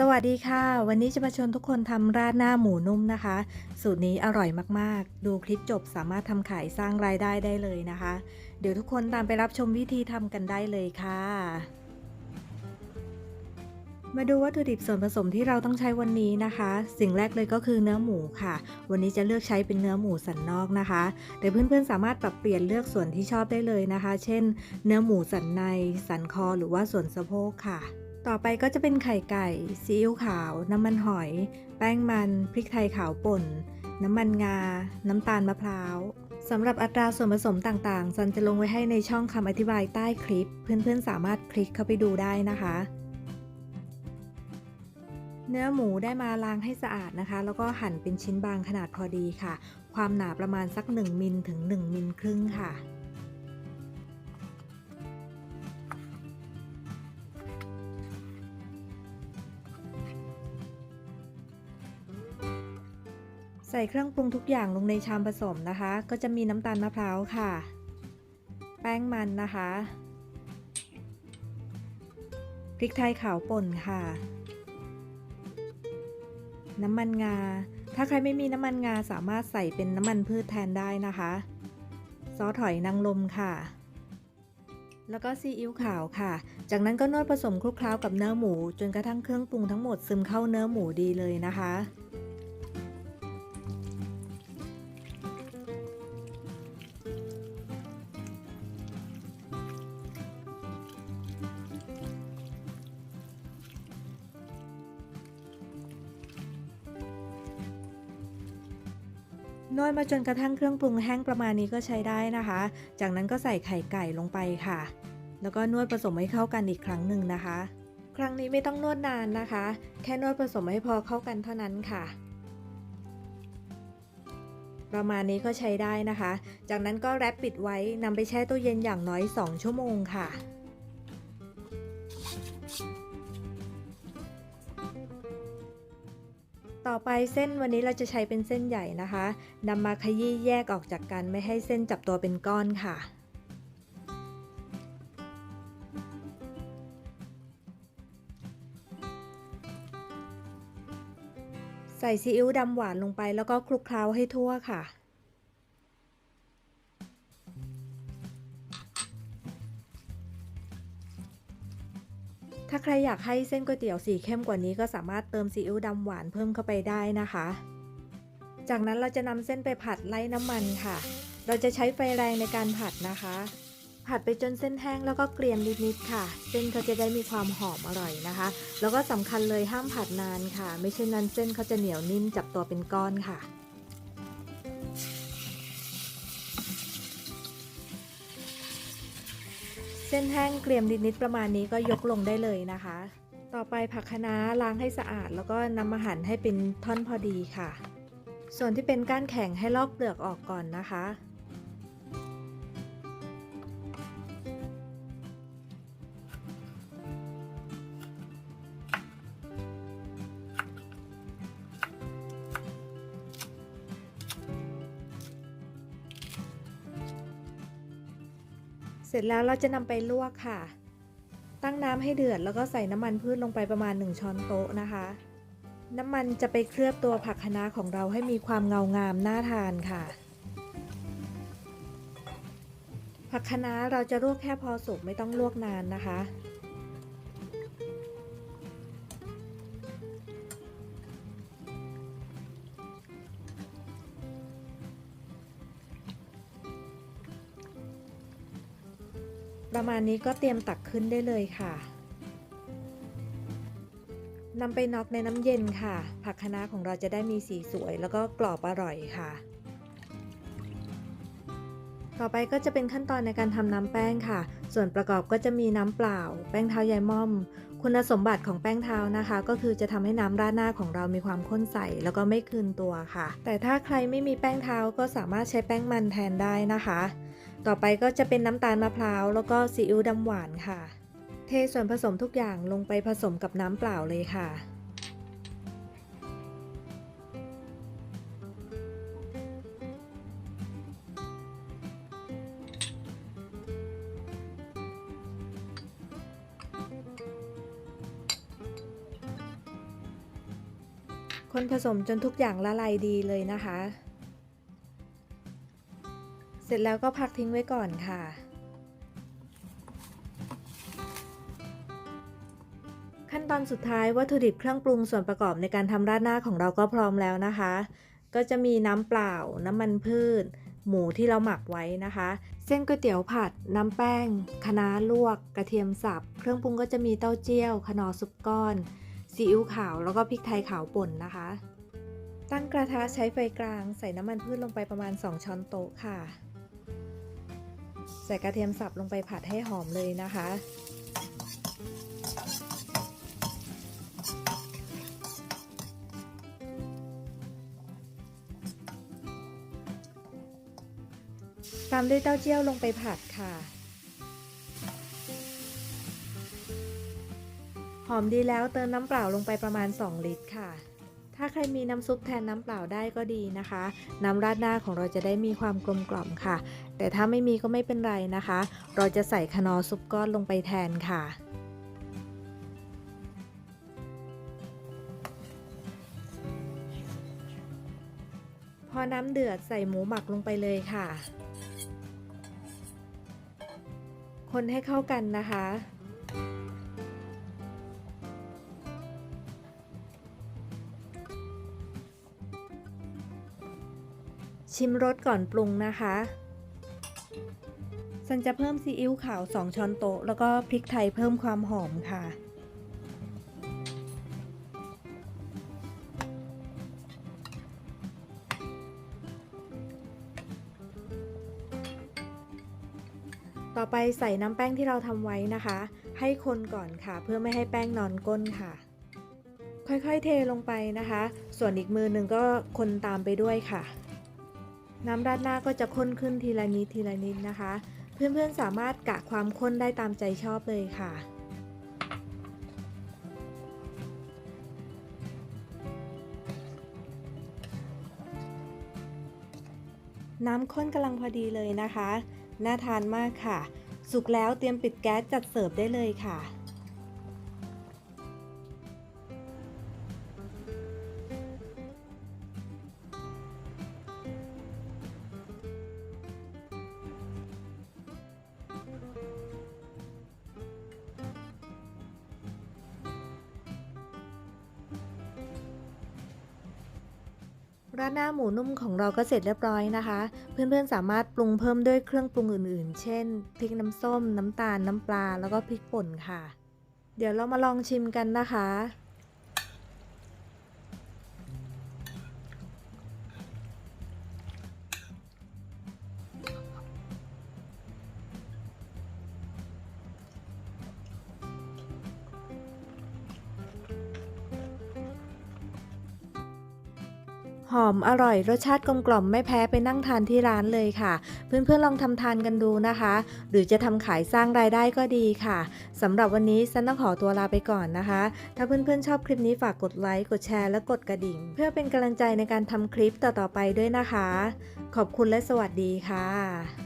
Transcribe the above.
สวัสดีค่ะ วันนี้จะมาชวนทุกคนทำราดหน้าหมูนุ่มนะคะ สูตรนี้อร่อยมากๆ ดูคลิปจบสามารถทำขายสร้างรายได้ได้เลยนะคะ เดี๋ยวทุกคนตามไปรับชมวิธีทำกันได้เลยค่ะ มาดูวัตถุดิบส่วนผสมที่เราต้องใช้วันนี้นะคะ สิ่งแรกเลยก็คือเนื้อหมูค่ะ วันนี้จะเลือกใช้เป็นเนื้อหมูสันนอกนะคะ แต่เพื่อนๆสามารถปรับเปลี่ยนเลือกส่วนที่ชอบได้เลยนะคะ เช่น เนื้อหมูสันใน สันคอหรือว่าส่วนสะโพกค่ะ ต่อไปก็จะเป็นไข่ไก่ ซีอิ๊วขาว น้ำมันหอย แป้งมัน พริกไทยขาวป่น น้ำมันงา น้ำตาลมะพร้าวสำหรับอัตราส่วนผสมต่างๆซันจะลงไว้ให้ในช่องคำอธิบายใต้คลิป เพื่อนๆสามารถคลิกเข้าไปดูได้นะคะ เนื้อหมูได้มาล้างให้สะอาดนะคะ แล้วก็หั่นเป็นชิ้นบางขนาดพอดีค่ะ ความหนาประมาณสัก 1 มิลถึง 1 มิลครึ่งค่ะ ใส่เครื่องปรุงทุกอย่างลงในชามผสมนะคะ ก็จะมีน้ำตาลมะพร้าวค่ะ แป้งมันนะคะ พริกไทยขาวป่นค่ะ น้ำมันงา ถ้าใครไม่มีน้ำมันงาสามารถใส่เป็นน้ำมันพืชแทนได้นะคะ ซอสหอยนางรมค่ะ แล้วก็ซีอิ๊วขาวค่ะ จากนั้นก็นวดผสมคลุกเคล้ากับเนื้อหมู จนกระทั่งเครื่องปรุงทั้งหมดซึมเข้าเนื้อหมูดีเลยนะคะ นวดมาจนกระทั่งเครื่องปรุงแห้งประมาณนี้ก็ใช้ได้นะคะ จากนั้นก็ใส่ไข่ไก่ลงไปค่ะ แล้วก็นวดผสมให้เข้ากันอีกครั้งหนึ่งนะคะ ครั้งนี้ไม่ต้องนวดนานนะคะ แค่นวดผสมให้พอเข้ากันเท่านั้นค่ะ ประมาณนี้ก็ใช้ได้นะคะ จากนั้นก็แรปปิดไว้นำไปแช่ตู้เย็นอย่างน้อย 2 ชั่วโมงค่ะ ต่อไปเส้นวันนี้เราจะใช้เป็นเส้นใหญ่นะคะนำมาขยี้แยกออกจากกันไม่ให้เส้นจับตัวเป็นก้อนค่ะ ใส่ซีอิ๊วดำหวานลงไปแล้วก็คลุกเคล้าให้ทั่วค่ะ ถ้าใครอยากให้เส้นก๋วยเตี๋ยวสีเข้มกว่านี้ก็สามารถเติมซีอิ๊วดำหวานเพิ่มเข้าไปได้นะคะ จากนั้นเราจะนำเส้นไปผัดไล่น้ำมันค่ะ เราจะใช้ไฟแรงในการผัดนะคะ ผัดไปจนเส้นแห้งแล้วก็เกรียมนิดๆค่ะ เส้นเขาจะได้มีความหอมอร่อยนะคะ แล้วก็สำคัญเลยห้ามผัดนานค่ะ ไม่เช่นนั้นเส้นเขาจะเหนียวนิ่มจับตัวเป็นก้อนค่ะ ส้นแห้งเกรียมนิดๆประมาณนี้ก็ยกลงได้เลยนะคะ ต่อไปผักคะน้าล้างให้สะอาด แล้วก็นำมาหั่นให้เป็นท่อนพอดีค่ะ ส่วนที่เป็นก้านแข็งให้ลอกเปลือกออกก่อนนะคะ ร็จแล้วเราจะนำไปลวกค่ะ ตั้งน้ำให้เดือดแล้วก็ใส่น้ำมันพืชลงไปประมาณ 1 ช้อนโต๊ะนะคะ น้ำมันจะไปเคลือบตัวผักคะน้าของเราให้มีความเงางามน่าทานค่ะ ผักคะน้าเราจะลวกแค่พอสุกไม่ต้องลวกนานนะคะ ประมาณนี้ก็เตรียมตักขึ้นได้เลยค่ะนำไปน็อกในน้ำเย็นค่ะ ผักคะน้าของเราจะได้มีสีสวย แล้วก็กรอบอร่อยค่ะ ต่อไปก็จะเป็นขั้นตอนในการทำน้ำแป้งค่ะ ส่วนประกอบก็จะมีน้ำเปล่า แป้งเท้ายายม่อม คุณสมบัติของแป้งเท้านะคะ ก็คือจะทำให้น้ำราดหน้าของเรามีความข้นใส แล้วก็ไม่คืนตัวค่ะ แต่ถ้าใครไม่มีแป้งเท้าก็สามารถใช้แป้งมันแทนได้นะคะ ต่อไปก็จะเป็นน้ำตาลมะพร้าวแล้วก็ซีอิ๊วดำหวานค่ะ เทส่วนผสมทุกอย่างลงไปผสมกับน้ำเปล่าเลยค่ะคนผสมจนทุกอย่างละลายดีเลยนะคะ เสร็จแล้วก็พักทิ้งไว้ก่อนค่ะ ขั้นตอนสุดท้ายวัตถุดิบเครื่องปรุงส่วนประกอบในการทำราดหน้าของเราก็พร้อมแล้วนะคะ ก็จะมีน้ำเปล่า น้ำมันพืช หมูที่เราหมักไว้นะคะ เส้นก๋วยเตี๋ยวผัด น้ำแป้งคะน้าลวก กระเทียมสับ เครื่องปรุงก็จะมีเต้าเจี้ยวขนอซุปก้อนซีอิ๊วขาวแล้วก็พริกไทยขาวป่นนะคะ ตั้งกระทะใช้ไฟกลาง ใส่น้ำมันพืชลงไปประมาณ 2 ช้อนโต๊ะค่ะ ใส่กระเทียมสับลงไปผัดให้หอมเลยนะคะ ตามด้วยเต้าเจี้ยวลงไปผัดค่ะ หอมดีแล้วเติมน้ำเปล่าลงไปประมาณ 2 ลิตรค่ะ ถ้าใครมีน้ำซุปแทนน้ำเปล่าได้ก็ดีนะคะ น้ำราดหน้าของเราจะได้มีความกลมกล่อมค่ะ แต่ถ้าไม่มีก็ไม่เป็นไรนะคะ เราจะใส่คนอซุปก้อนลงไปแทนค่ะพอน้ำเดือดใส่หมูหมักลงไปเลยค่ะ คนให้เข้ากันนะคะ ชิมรสก่อนปรุงนะคะสันจะเพิ่มซีอิ๊วขาว 2 ช้อนโต๊ะ แล้วก็พริกไทยเพิ่มความหอมค่ะ ต่อไปใส่น้ำแป้งที่เราทำไว้นะคะ ให้คนก่อนค่ะ เพื่อไม่ให้แป้งนอนก้นค่ะ ค่อยๆเทลงไปนะคะ ส่วนอีกมือหนึ่งก็คนตามไปด้วยค่ะ น้ำราดหน้าก็จะข้นขึ้นทีละนิดทีละนิดนะคะ เพื่อนๆสามารถกะความข้นได้ตามใจชอบเลยค่ะน้ำข้นกำลังพอดีเลยนะคะ น่าทานมากค่ะ สุกแล้วเตรียมปิดแก๊สจัดเสิร์ฟได้เลยค่ะ ราดหน้าหมูนุ่มของเราก็เสร็จเรียบร้อยนะคะ เพื่อนๆสามารถปรุงเพิ่มด้วยเครื่องปรุงอื่นๆ เช่นพริกน้ำส้ม น้ำตาล น้ำปลา แล้วก็พริกป่นค่ะ เดี๋ยวเรามาลองชิมกันนะคะ อมอร่อยรสชาติกลมกล่อมไม่แพ้ไปนั่งทานที่ร้านเลยค่ะ เพื่อนๆลองทำทานกันดูนะคะ หรือจะทำขายสร้างรายได้ก็ดีค่ะสำหรับวันนี้ซันต้องขอตัวลาไปก่อนนะคะ ถ้าเพื่อนๆชอบคลิปนี้ฝากกดไลค์กดแชร์และกดกระดิ่ง เพื่อเป็นกำลังใจในการทำคลิปต่อๆไปด้วยนะคะ ขอบคุณและสวัสดีค่ะ